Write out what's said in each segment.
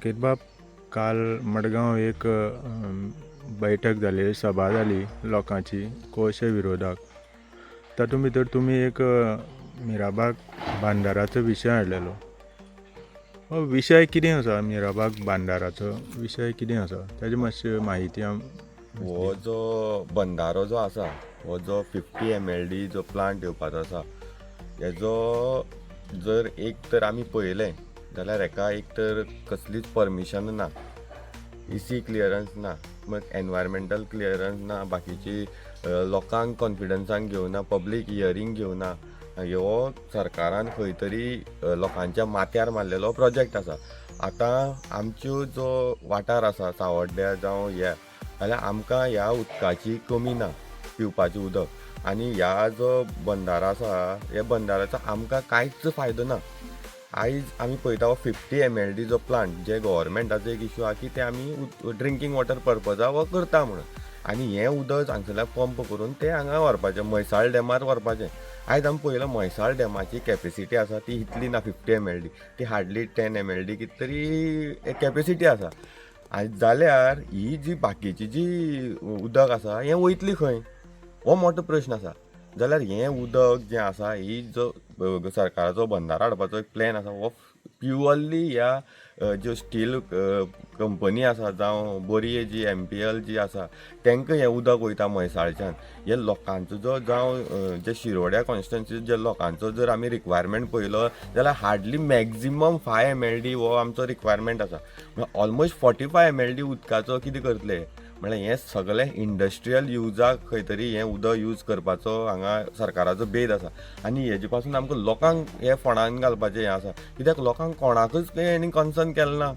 संकेत बाब काल मडगांव एक बैठक जाली सभा जाली लोकांची कोळशे विरोधाक. तातूंत भितर तुमी एक मिराबाग बांदाराचो विशय हाडलेलो हो विशय कितें आसा मिराबाग बांदाराचो विशय कितें आसा ताजी मातशी म्हायती आम हो जो बंधारो जो आसा हो जो फिफ्टी एम एल डी जो प्लांट येवपाचो आसा हेजो जर एक तर आमी पळयलें जाल्यार हेका एक तर कसलीच परमिशन ना इसी क्लियरन्स ना मग एनवायरमेंटल क्लियरन्स ना बाकीची लोकांक कॉन्फिडन्सांक घेवना पब्लीक हियरींग घेवना ह्यो सरकारान खंय तरी लोकांच्या माथ्यार मारलेलो प्रोजेक्ट आसा. आतां आमच्यो जो वाठार आसा सावड्ड्या जावं हे जाल्यार आमकां ह्या उदकाची कमी ना पिवपाचें उदक. आनी ह्या जो बंदारो आसा ह्या बंदाराचो आमकां कांयच फायदो ना. आयज आमी पळयता हो फिफ्टी एम एल डी जो प्लांट जे गव्हर्मेंटाचो एक इश्यू आहा की ते आमी ड्रिंकींग वॉटर पर्पजा हो करता म्हणून. आनी हें उदक हांगसरल्या पंप करून ते हांगा व्हरपाचें म्हैसाळ डॅमार व्हरपाचें. आयज आमी पळयलां म्हैसाळ डॅमाची कॅपेसिटी आसा ती इतली ना फिफ्टी एम एल डी ती hardly ten M L D कितें तरी कॅपेसिटी आसा. आयज जाल्यार ही जी बाकीची जी उदक आसा हें वयतली खंय? हो मोठो प्रश्न आसा. जाल्यार हें उदक जें आसा ही जो सरकाराचो बंदारा हाडपाचो एक प्लॅन आसा हो प्युअरली ह्या ज्यो स्टील कंपनी आसा जावं बरी G M P L G आसा तांकां हें उदक वयता म्हैसाळच्यान. हे लोकांचो जो जावं जे शिरोड्या कॉन्स्टिट्युन्सी जे लोकांचो जर आमी रिक्वायरमेंट पळयलो जाल्यार hardly maximum five M L D हो आमचो रिक्वायरमेंट आसा. Almost forty five M L D उदकाचो कितें करतले? म्हळ्यार हें सगळें इंडस्ट्रियल युजाक खंय तरी हें उदक यूज करपाचो हांगा सरकाराचो भेद आसा. आनी हेजे पासून आमकां लोकांक हे फोंडान घालपाचें हें आसा. कित्याक लोकांक कोणाकूच हेणी कन्सर्न केलें ना.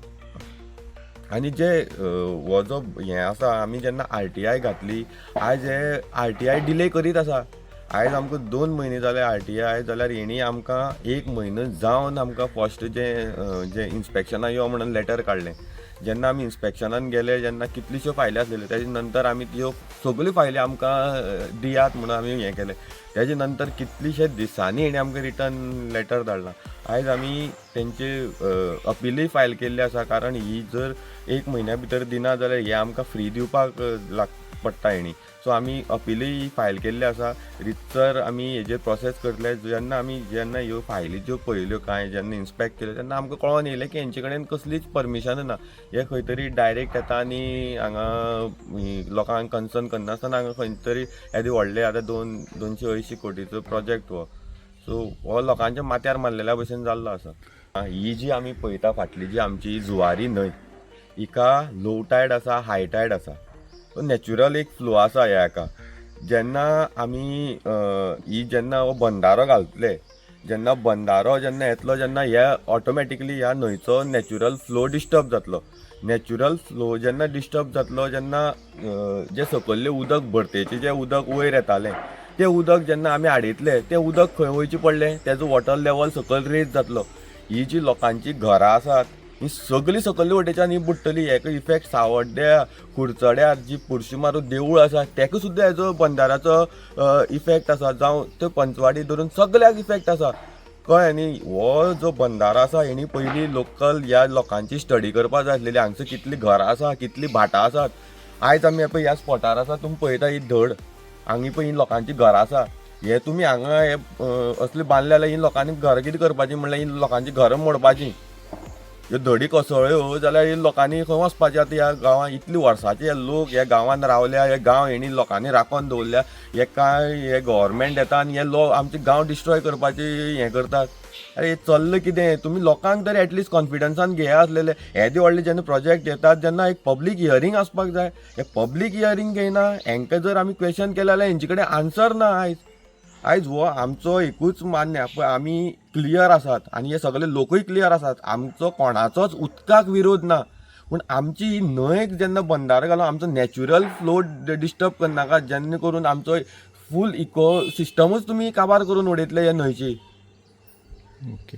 आनी जे हो जो हें आसा आमी जेन्ना आर टी आय घातली आयज हे आर टी आय डिले करीत आसा. आयज आमकां दोन म्हयने जाले आर टी आय जाल्यार हेणी आमकां एक म्हयनो जावन आमकां फर्स्ट जे जें जे यो म्हणून लेटर काडलें. जेन्ना आमी इन्स्पेक्शनान गेले जेन्ना कितल्योश्यो फायली आसलेल्यो तेजे नंतर आमी त्यो सगल्यो फायली आमकां दियात म्हणून आमी हें केलें. तेजे नंतर कितलीशे दिसांनी हेणी आमकां रिटर्न लेटर धाडलां. आयज आमी तेंचे अपिलूय फायल केल्ली आसा कारण ही जर एक म्हयन्या भितर दिना जाल्यार हे आमकां फ्री दिवपाक लागता. लाग पडटा हेणी सो आमी अपिली फायल केल्ली आसा रितसर आमी हेजेर प्रोसेस करतले जेन्ना आमी जेन्ना ह्यो फायली ज्यो पळयल्यो कांय जेन्ना इन्स्पेक्ट केल्यो तेन्ना आमकां कळोन येयलें की हेंचे कडेन कसलीच परमिशन ना. हे खंय तरी डायरेक्ट येता आनी हांगा लोकांक कन्सर्न करनासतना हांगा खंय तरी येदे व्हडले आतां दोन दोनशे अंयशीं कोटीचो प्रोजेक्ट हो. सो हो लोकांच्या माथ्यार मारलेल्या भशेन जाल्लो आसा. ही जी आमी पळयता फाटली जी आमची जुवारी न्हंय हिका लो टायड आसा हाय टायड आसा. नॅचुरल एक फ्लो आसा ह्या हाका जेन्ना आमी ही जेन्ना हो बंदारो घालतले जेन्ना बंदारो जेन्ना येतलो जेन्ना ह्या ऑटोमॅटिकली ह्या न्हंयचो नॅचुरल फ्लो डिस्टर्ब जातलो. नॅचुरल फ्लो जेन्ना डिस्टर्ब जातलो जेन्ना जें जे सकयल्लें उदक भरतेचें जें उदक वयर येतालें तें उदक जेन्ना आमी हाडयतले तें उदक खंय वयचें पडलें तेजो वॉटर लेवल सकयल रेज जातलो. ही जी लोकांची घरां आसात ही सगळी सकयल्ल्या वटेच्यान ही बुडटली हेका इफेक्ट सावड्ड्या कुडचड्यार जी पुरशीमारू देवूळ आसा तेका सुद्दां हेजो बंदाराचो इफेक्ट आसा जावं त्यो पंचवाडी धरून सगळ्याक इफेक्ट आसा कळ्ळें न्ही हो जो बंदारो आसा हेणी पयलीं लोकल ह्या लोकांची स्टडी करपाक जाय आसलेली. हांगसर कितलीं घरां आसा कितलीं भाटां आसात आयज आमी पळय ह्या स्पॉटार आसा तुमी पळयता ही धड. हांगा पळय ही लोकांची घरां आसा हे तुमी हांगा हे असले बांदले जाल्यार ही लोकांनी घरां कितें करपाची म्हणल्यार ही लोकांची घरां मोडपाची. ह्यो धडी कोसळ्यो हो, जाल्यार लोकांनी खंय वचपाचें आतां ह्या गांवांत? इतलीं वर्सांचे लोक ह्या गांवांत रावल्या हे गांव हेणी लोकांनी राखोन दवरल्या हे कांय हे गव्हर्मेंट येता आनी हे लोक आमचे गांव डिस्ट्रॉय करपाचे हें करतात. अरे हे चल्लं कितें? तुमी लोकांक तरी एटलिस्ट कॉन्फिडन्सान घेया आसलेले. येदे व्हडले जेन्ना प्रोजेक्ट येतात जेन्ना एक पब्लीक हियरींग आसपाक जाय. हे पब्लीक हियरींग घेयना हेंकां जर आमी क्वेश्चन केलें जाल्यार हेंचे कडेन आन्सर ना आयज. आयज हो आमचो एकूच मान्य पळय आमी क्लियर आसात. आनी हे सगळे लोकूय क्लियर आसात. आमचो कोणाचोच उदकाक विरोध ना. पूण आमची ही न्हंयक जेन्ना बंदार घालून आमचो नॅचरल फ्लो डिस्टर्ब करनाका जेन्ना करून आमचो फूल इको सिस्टमूच तुमी काबार करून उडयतले ह्या न्हंयची. ओके